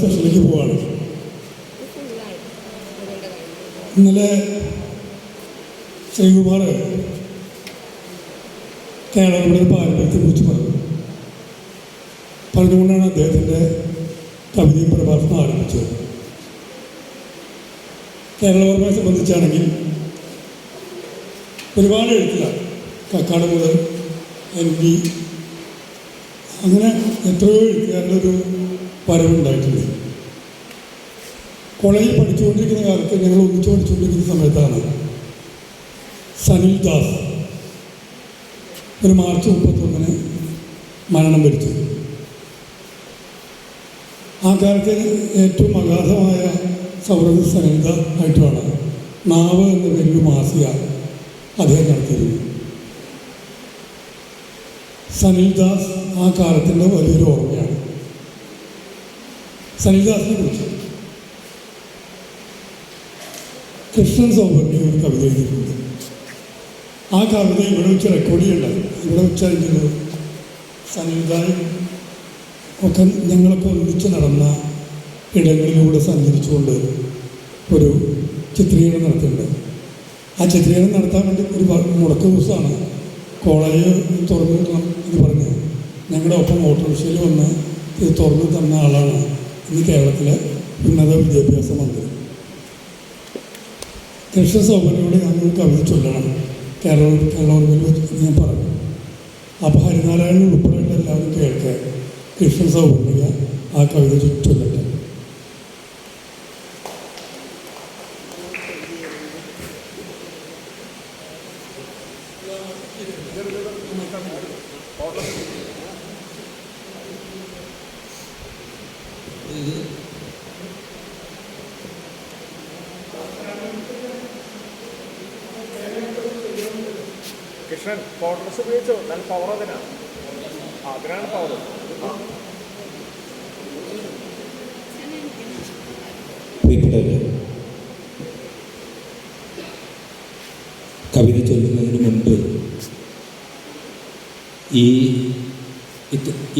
സെഷനിലേക്ക് പോവാണ്. ഇന്നലെ ശ്രീകുമാർ കേരളത്തിന്റെ പാരമ്പര്യത്തെക്കുറിച്ച് പറഞ്ഞു. പറഞ്ഞുകൊണ്ടാണ് അദ്ദേഹത്തിന്റെ കവിതയും പ്രഭാഷണം ആരംഭിച്ചത്. കേരളവർമ്മയെ സംബന്ധിച്ചാണെങ്കിൽ ഒരുപാട് എഴുത്തിലാണ് കക്കാട് മുതൽ എൻ പി അങ്ങനെ എത്രയോ എഴുത്തുകാരുടെ ഒരു വരവുണ്ടായിട്ടുണ്ട് കോളേജിൽ പഠിച്ചുകൊണ്ടിരിക്കുന്ന കാലത്ത് ഞങ്ങൾ ഒന്നിച്ച് പഠിച്ചുകൊണ്ടിരിക്കുന്ന സമയത്താണ് സനിൽ ദാസ് ഒരു മാർച്ച് മുപ്പത്തൊന്നിന് മരണം വരിച്ചു ആ കാലത്തിൽ ഏറ്റവും അഗാധമായ സൗഹൃദ സനിത ആയിട്ടുമാണ് നാവ് എന്ന പേരിൽ മാസിക അദ്ദേഹം നടത്തിയിരുന്നു. സനിൽ ദാസ് ആ കാലത്തിന്റെ വലിയൊരു ഓർമ്മയാണ്. സനിൽദാസിനെ കുറിച്ച് കൃഷ്ണൻ സൗഭർണി ഒരു കവിത എഴുതിയിട്ടുണ്ട് ആ കവിത ഇവിടെ വെച്ച് റെക്കോർഡ് ചെയ്യണ്ടായി ഇവിടെ വെച്ച് അതിന്റെ സനിൽദായും ഒക്കെ ഞങ്ങളൊക്കെ ഒന്നിച്ച് നടന്ന ഇടങ്ങളിലൂടെ സഞ്ചരിച്ചുകൊണ്ട് ഒരു ചിത്രീകരണം നടത്തിയിട്ടുണ്ട്. ആ ചിത്രീകരണം നടത്താൻ വേണ്ടി ഒരു മുടക്ക ദിവസമാണ് കോളേജ് തുറന്നു എന്ന് പറഞ്ഞ് ഞങ്ങളുടെ ഒപ്പം ഓട്ടോറിക്ഷയിൽ വന്ന് ഇത് തുറന്നു തന്ന ആളാണ് ഇന്ന് കേരളത്തിലെ ഉന്നത വിദ്യാഭ്യാസ മന്ത്രി. കൃഷ്ണ സൗകര്യോട് ഞാൻ കവിത ചൊല്ലണം. കേരള കേരളത്തിൽ ഞാൻ പറഞ്ഞു. അപ്പോൾ ഹരിനാരായണൻ ഉൾപ്പെടെയുള്ള എല്ലാവരും കേൾക്കുക കൃഷ്ണ സൗകര്യ ആ കവിത ചൊല്ലട്ടെ. കൃഷ്ണൻ കോൺഗ്രസ് ഉപയോഗിച്ചു? നല്ല പവർ അതിനാണ് അതിനാണ് പവർ കവിത ചൊല്ലുന്നതിന് മുൻപ് ഈ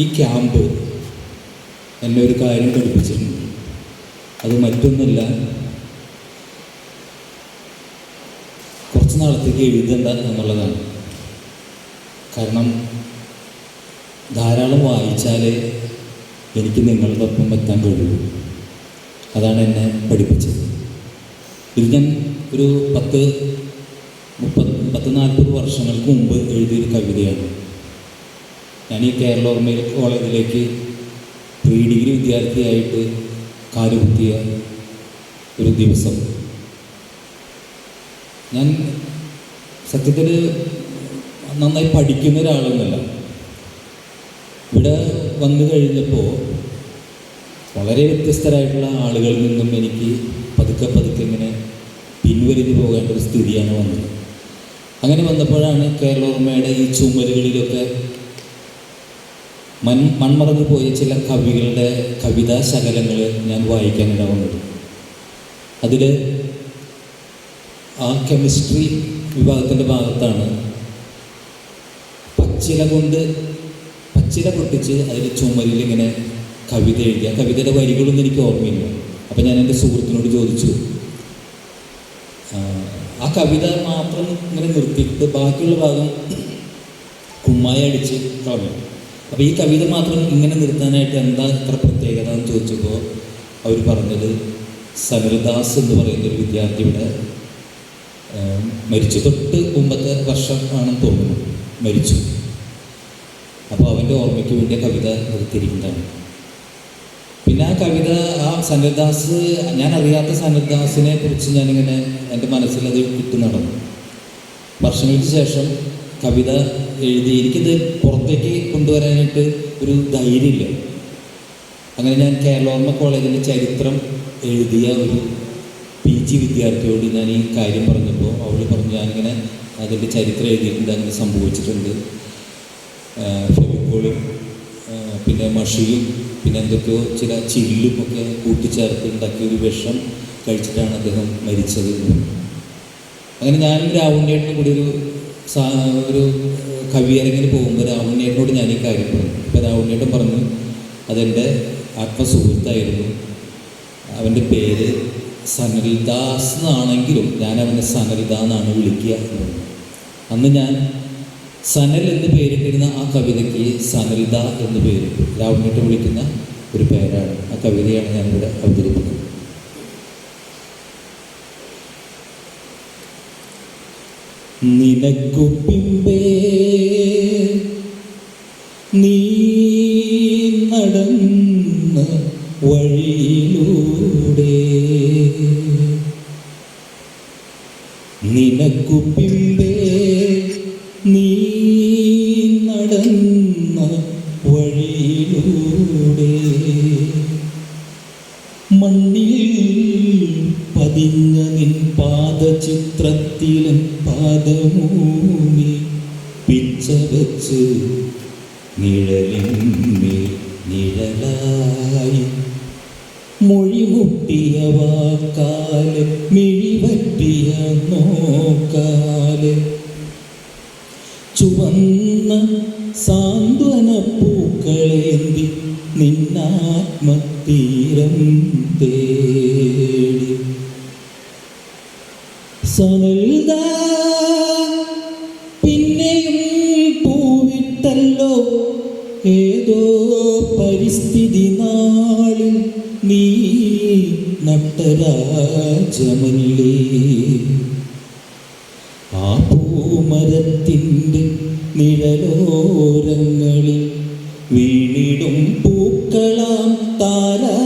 ഈ ക്യാമ്പ് എന്നെ ഒരു കാര്യം പഠിപ്പിച്ചിട്ടുണ്ട് അത് മറ്റൊന്നല്ല കുറച്ച് നാളത്തേക്ക് എഴുതണ്ട എന്നുള്ളതാണ്. കാരണം ധാരാളം വായിച്ചാലേ എനിക്ക് നിങ്ങളുടെ ഒപ്പം എത്താൻ കഴിയൂ. അതാണ് എന്നെ പഠിപ്പിച്ചത്. ഇത് ഞാൻ ഒരു പത്ത് മുപ്പത് പത്ത് നാൽപ്പത് വർഷങ്ങൾക്ക് മുമ്പ് എഴുതിയൊരു കവിതയാണ്. ഞാൻ ഈ കേരള ഓർമ്മയിൽ കോളേജിലേക്ക് പ്രീ ഡിഗ്രി വിദ്യാർത്ഥിയായിട്ട് കാലുകുത്തിയ ഒരു ദിവസം. ഞാൻ സത്യത്തിൽ നന്നായി പഠിക്കുന്ന ഒരാളൊന്നുമല്ല. ഇവിടെ വന്നു കഴിഞ്ഞപ്പോൾ വളരെ വ്യത്യസ്തരായിട്ടുള്ള ആളുകളിൽ നിന്നും എനിക്ക് പതുക്കെ പതുക്കെ ഇങ്ങനെ പിൻവലിഞ്ഞു പോകേണ്ട ഒരു സ്ഥിതിയാണ് വന്നത്. അങ്ങനെ വന്നപ്പോഴാണ് കേരളോർമ്മയുടെ ഈ ചുമലുകളിലൊക്കെ മൺ മൺമറന്നു പോയ ചില കവികളുടെ കവിതാ ശകലങ്ങൾ ഞാൻ വായിക്കാനിട വന്നത്. അതിൽ ആ കെമിസ്ട്രി വിഭാഗത്തിന്റെ ഭാഗത്താണ് പച്ചില കൊണ്ട് പച്ചില പൊട്ടിച്ച് അതിൽ ചുമരിൽ ഇങ്ങനെ കവിത എഴുതി. ആ കവിതയുടെ വരികളൊന്നും എനിക്ക് ഓർമ്മയില്ല. അപ്പം ഞാൻ എന്റെ സുഹൃത്തിനോട് ചോദിച്ചു ആ, കവിത മാത്രം ഇങ്ങനെ നിർത്തിയിട്ട് ബാക്കിയുള്ള ഭാഗം കുമ്മായ അടിച്ച് കളഞ്ഞു. അപ്പോൾ ഈ കവിത മാത്രം ഇങ്ങനെ നിർത്താനായിട്ട് എന്താ ഇത്ര പ്രത്യേകത എന്ന് ചോദിച്ചപ്പോൾ അവർ പറഞ്ഞത് സമരദാസ് എന്ന് പറയുന്ന ഒരു വിദ്യാർത്ഥിയുടെ മരിച്ചു. തൊട്ട് മുമ്പത്തെ വർഷം ആണെന്ന് തോന്നുന്നു മരിച്ചു. അപ്പോൾ അവന്റെ ഓർമ്മയ്ക്ക് വേണ്ടിയ കവിത നിർത്തിയിരിക്കുന്നതാണ് പിന്നെ ആ കവിത ആ സനൽദാസ് ഞാൻ അറിയാത്ത സനൽദാസിനെ കുറിച്ച് ഞാനിങ്ങനെ എന്റെ മനസ്സിൽ അത് ഇട്ട് നടന്നു. വർഷങ്ങൾക്ക് ശേഷം കവിത എഴുതി എനിക്കിത് പുറത്തേക്ക് കൊണ്ടുവരാനായിട്ട് ഒരു ധൈര്യമില്ല. അങ്ങനെ ഞാൻ കേരളോർമ്മ കോളേജിന്റെ ചരിത്രം എഴുതിയ ഒരു പി ജി വിദ്യാർത്ഥിയോട് ഞാൻ ഈ കാര്യം പറഞ്ഞപ്പോൾ അവൾ പറഞ്ഞു ഞാനിങ്ങനെ അതിന്റെ ചരിത്രം എഴുതിയിട്ടുണ്ട് അങ്ങനെ സംഭവിച്ചിട്ടുണ്ട്. ഫെവിക്കോളും പിന്നെ മഷിയും പിന്നെ എന്തൊക്കെയോ ചില ചില്ലും ഒക്കെ കൂട്ടിച്ചേർത്ത് ഉണ്ടാക്കിയ ഒരു വിഷം കഴിച്ചിട്ടാണ് അദ്ദേഹം മരിച്ചത്. അങ്ങനെ ഞാനും രാവുണ്ണിയേട്ടനും കൂടി ഒരു ഒരു കവിയരങ്ങിന് പോകുമ്പോൾ രാവുണ്ണിയേട്ടനോട് ഞാൻ ഈ കാര്യം പറഞ്ഞു. അപ്പോൾ രാവുണ്ണിയേട്ടൻ പറഞ്ഞു അതെന്റെ ആത്മസുഹൃത്തായിരുന്നു അവന്റെ പേര് സനൽദാസ് എന്നാണെങ്കിലും ഞാൻ അവനെ സനൽദ എന്നാണ് വിളിക്കുക അന്ന് ഞാൻ സനൽ എന്ന് പേരിട്ടിരുന്ന ആ കവിതയ്ക്ക് സനൽദ എന്ന് പേരിട്ടു. രാവണിട്ട് വിളിക്കുന്ന ഒരു പേരാണ് ആ കവിതയാണ് ഞാനിവിടെ അവതരിപ്പിക്കുന്നത്. നിനക്കു പിമ്പേ നീ നടന്ന വഴിയിലൂടെ. നിനക്കു നടന്ന വഴിയിലൂടെ മണ്ണിൽ പതിഞ്ഞ നിൻ പാദചിത്രത്തിലും പാദമൂമി പിച്ച വെച്ച് നിഴലിന്മേൽ നിഴലായി മൊഴിമുട്ടിയ വാക്കാൽ മിഴിവറ്റിയ നോക്കാൽ സാന്ത്വന പൂക്കളേന്തി നിന്നാത്മതീരം തേടി. സനൽദ പിന്നെയും പൂവിട്ടല്ലോ. ഏതോ പരിസ്ഥിതി നാളിൽ നീ നട്ടരാജമല്ലേ. നിഴലോരങ്ങളിൽ വീണിടും പൂക്കളാം താരാപദങ്ങളിൽ.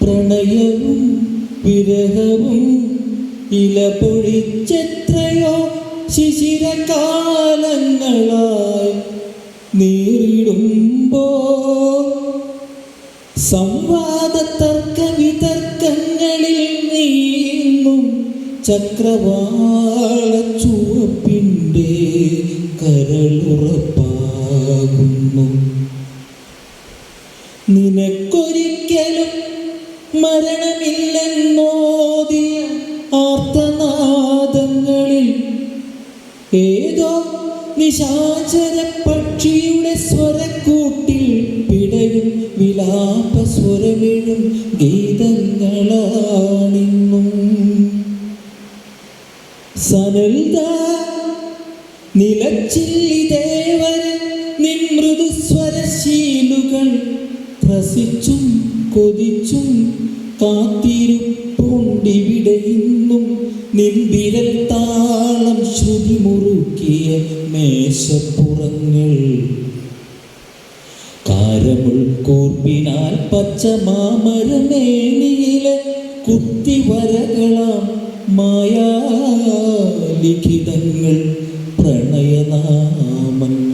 പ്രണയവും വിരഹവും ഇല പൊഴിച്ചെത്രയോ ശിശിരകാലങ്ങളായി നേരിടുമ്പോ സംവാദ തർക്ക വിതർക്കങ്ങളിൽ നീങ്ങും ചക്രവാള കരളുറപ്പാകുന്നു നിനക്കൊരിക്കലും മരണമില്ലെന്നോതിയ ആർത്തനാദങ്ങളിൽ ഏതോ നിശാചര പക്ഷിയുടെ സ്വരക്കൂട്ടിൽ പിടയും വിലാപ സ്വരമിഴും ഗീതങ്ങളാണിന്നും നിൻ മൃദുസ്വരശീലുകൾ ത്രസിച്ചും കൊതിച്ചും കാത്തിരുപ്പുണ്ടിവിടെ ഇന്നും നിൻ വിരൽ താളം ശ്രുതി മുറുക്കിയ മേശപ്പുറങ്ങൾ. കാരമുൾ കൂർപ്പിനാൽ പച്ച മാമരമേനിയിലെ കുത്തിവരകളാം മായാലിഖിതങ്ങൾ പ്രണയനാമങ്ങൾ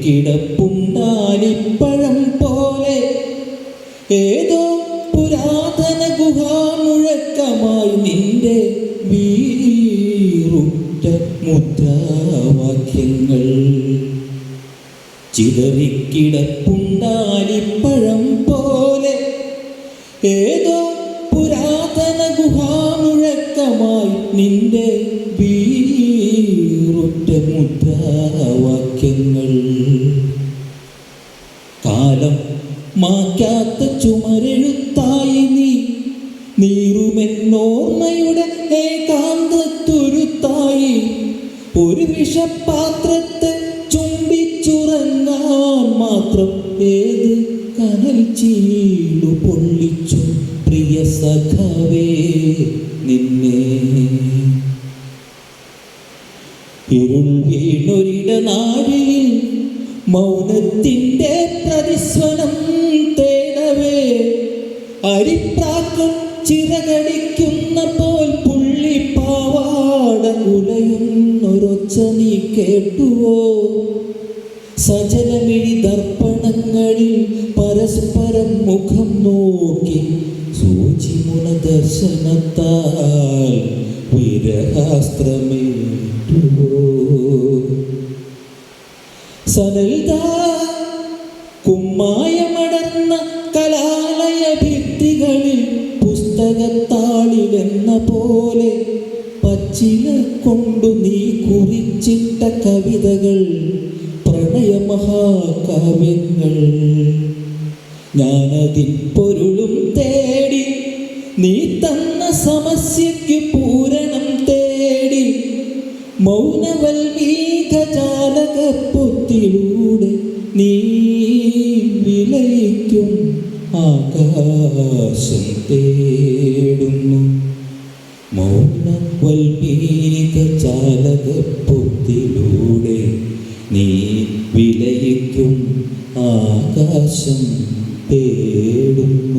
ചിതറിക്കിടപ്പുണ്ടാലിപ്പഴം പോലെ ഏതോ പുരാതന ഗുഹാമുഴക്കമായി നിന്റെ വീറുറ്റ മുദ്രാവാക്യങ്ങൾ. ചിതറിക്കിടപ്പുണ്ടാലിപ്പഴം പോലെ ഏതോ പുരാതന ഗുഹാമുഴക്കമായി നിന്റെ വീറുറ്റ ഒരു വിഷപാത്രത്തെ ചുംബിച്ചുറങ്ങാൻ മാത്രം ഏത് കനൽ ചീടു പൊള്ളിച്ചു പ്രിയ സഖാവേ നിന്നെ. ഇരുൾ വീണൊരിട നാഴിയിൽ മൗനത്തിന്റെ പ്രതിസ്വനം തേടവേ. അരിപ്രാക്കും ചിറകടിക്കുന്ന സജലമിഴി ദർപ്പണങ്ങളിൽ പരസ്പരം മുഖം നോക്കി സൂചിമുന ദർശനത്താൽ വിരഹാസ്ത്രമേറ്റുവോ സനൽദ കുമ്മായമടർന്ന കലാലയ ഭിത്തികളിൽ പുസ്തകത്താളിലെന്ന പോലെ പച്ചില കൊണ്ടു നീ കുറിച്ചിട്ട കവിതകൾ പ്രണയ മഹാകാവ്യങ്ങൾ. ഞാനതിൻ പൊരുളും തേടി നീ തന്ന സമസ്യയ്ക്ക് പൂരണം തേടി മൗനവൽമീകജാലകപ്പൊത്തിലൂടെ നീ വിലയിക്കും ആകാശം തേടുന്നു. മൗനവൽമീകജാലകപ്പൊത്തിലൂടെ നീ വിലയിക്കും ആകാശം തേടുന്നു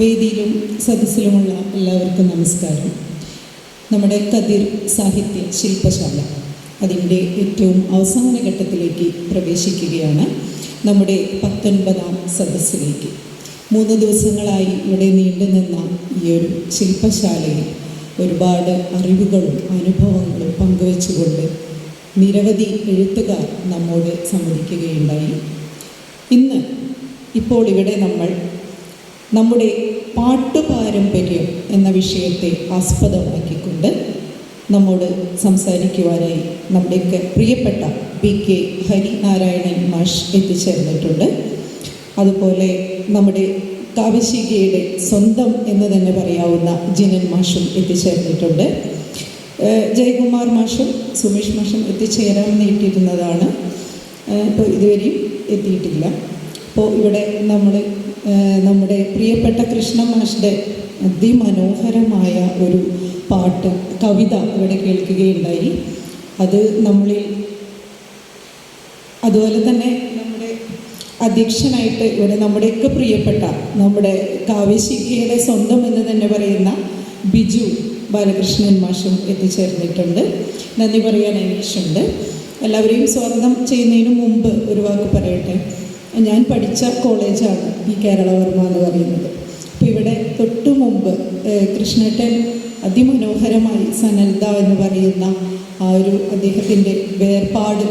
വേദിയിലും സദസ്സിലുമുള്ള എല്ലാവർക്കും നമസ്കാരം. നമ്മുടെ കതിർ സാഹിത്യ ശില്പശാല അതിന്റെ ഏറ്റവും അവസാന ഘട്ടത്തിലേക്ക് പ്രവേശിക്കുകയാണ്. നമ്മുടെ പത്തൊൻപതാം സദസ്സിലേക്ക്. മൂന്ന് ദിവസങ്ങളായി ഇവിടെ നീണ്ടു നിന്ന ഈ ഒരു ശില്പശാലയിൽ ഒരുപാട് അറിവുകളും അനുഭവങ്ങളും പങ്കുവെച്ചുകൊണ്ട് നിരവധി എഴുത്തുകാർ നമ്മോട് സംവദിക്കുകയുണ്ടായി. ഇന്ന് ഇപ്പോൾ ഇവിടെ നമ്മൾ നമ്മുടെ പാട്ടുപാരമ്പര്യം എന്ന വിഷയത്തെ ആസ്പദമാക്കിക്കൊണ്ട് നമ്മോട് സംസാരിക്കുവാനായി നമ്മുടെയൊക്കെ പ്രിയപ്പെട്ട പി കെ ഹരിനാരായണൻ മാഷ് എത്തിച്ചേർന്നിട്ടുണ്ട്. അതുപോലെ നമ്മുടെ കാവശികയുടെ സ്വന്തം എന്ന് തന്നെ പറയാവുന്ന ജിനൻ മാഷും എത്തിച്ചേർന്നിട്ടുണ്ട്. ജയകുമാർ മാഷും സുമേഷ് മാഷും എത്തിച്ചേരാമെന്ന് ഇട്ടിരുന്നതാണ് ഇപ്പോൾ ഇതുവരെയും എത്തിയിട്ടില്ല. അപ്പോൾ ഇവിടെ നമ്മൾ നമ്മുടെ പ്രിയപ്പെട്ട കൃഷ്ണ അതിമനോഹരമായ ഒരു പാട്ട് കവിത ഇവിടെ കേൾക്കുകയുണ്ടായി. അത് നമ്മളിൽ അതുപോലെ തന്നെ നമ്മുടെ അധ്യക്ഷനായിട്ട് ഇവിടെ നമ്മുടെയൊക്കെ പ്രിയപ്പെട്ട നമ്മുടെ കാവ്യശിഖയുടെ സ്വന്തം എന്ന് തന്നെ പറയുന്ന ബിജു ബാലകൃഷ്ണൻ മാഷും എത്തിച്ചേർന്നിട്ടുണ്ട്. നന്ദി പറയാൻ അനീഷുണ്ട് എല്ലാവരെയും സ്വാഗതം ചെയ്യുന്നതിന് മുമ്പ് ഒരു വാക്ക് പറയട്ടെ? ഞാൻ പഠിച്ച കോളേജാണ് ഈ കേരളവർമ്മ എന്ന് പറയുന്നത്. അപ്പോൾ ഇവിടെ തൊട്ടു മുമ്പ് കൃഷ്ണട്ടൻ അതിമനോഹരമായി സനൽദ എന്ന് പറയുന്ന ആ ഒരു അദ്ദേഹത്തിന്റെ വേർപാട്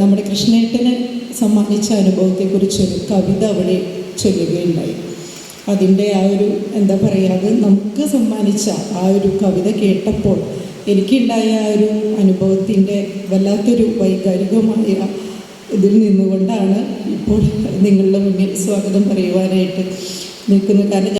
നമ്മുടെ കൃഷ്ണേട്ടന് സമ്മാനിച്ച അനുഭവത്തെക്കുറിച്ചൊരു കവിത അവിടെ ചൊല്ലുകയുണ്ടായി. അതിന്റെ ആ ഒരു എന്താ പറയുക അത് നമുക്ക് സമ്മാനിച്ച ആ ഒരു കവിത കേട്ടപ്പോൾ എനിക്കുണ്ടായ ആ ഒരു അനുഭവത്തിന്റെ വല്ലാത്തൊരു വൈകാരികമായ ഇതിൽ നിന്നുകൊണ്ടാണ് ഇപ്പോൾ നിങ്ങളുടെ മുന്നിൽ സ്വാഗതം പറയുവാനായിട്ട് നിൽക്കുന്നത്. കാരണം